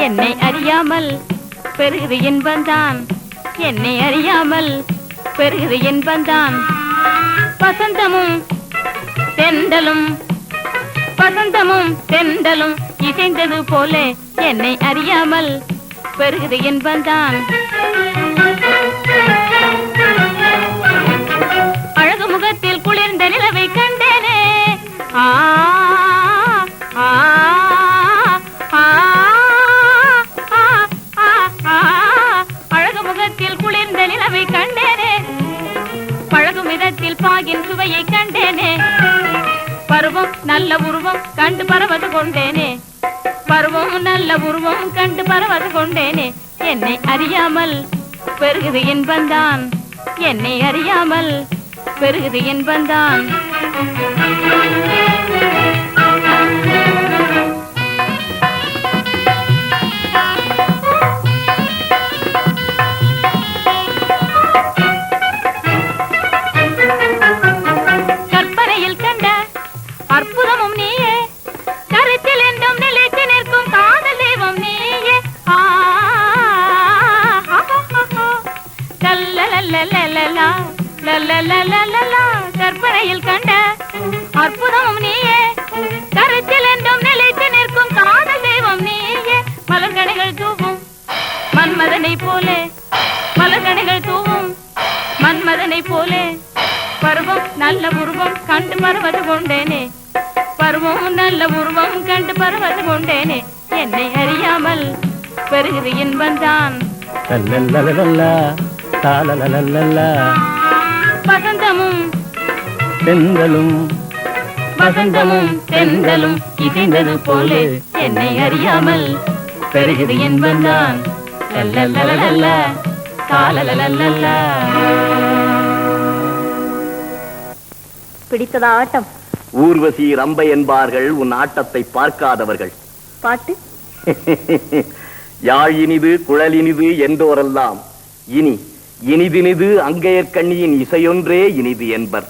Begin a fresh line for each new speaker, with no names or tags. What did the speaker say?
என்னை அறியாமல் பெருகுது இன்பந்தான். என்னை அறியாமல் பெருகுது இன்பந்தான். வசந்தமும் தெண்டலும் வசந்தமும் தெண்டலும் இசைந்தது போல என்னை அறியாமல் பெருகுது இன்பந்தான். பழகும் பாகின் சுவையை கண்டேனே. பருவம் நல்ல உருவம் கண்டு பரவது கொண்டேனே. பருவம் நல்ல உருவம் கண்டு பரவது கொண்டேனே. என்னை அறியாமல் பெருகுது இன்பந்தான். என்னை அறியாமல் பெருகுது இன்பந்தான். கற்பனையில் கண்ட அற்புதமும் நீயே கருத்தில் என்றும் நிலைத்து நிற்கும் காதல் தெய்வம் நீயே மலர்கணைகள் தூவும் மன்மதனை போலே மலர்கணைகள் தூவும் மன்மதனை போலே பருவம் நல்ல உருவம் கண்டு பருவது கொண்டேனே பருவம் நல்ல உருவம் கண்டு பருவது கொண்டேனே என்னை அறியாமல் பெருகுது இன்பந்தான்
லாலலலலலா,
வசந்தமும்
தென்றலும்
இசைந்தது போலே என்னை அறியாமல் பெருகுது இன்பந்தான் லல்லலலலலா.
பிடித்ததா ஆட்டம்
ஊர்வசி ரம்பை என்பார்கள் உன் ஆட்டத்தை பார்க்காதவர்கள்
பாட்டு
யாழ் இனிது குழல் இனிது என்றோரெல்லாம் இனி இனிதினிது அங்கையர்கண்ணியின் இசையொன்றே இனிது என்பர்.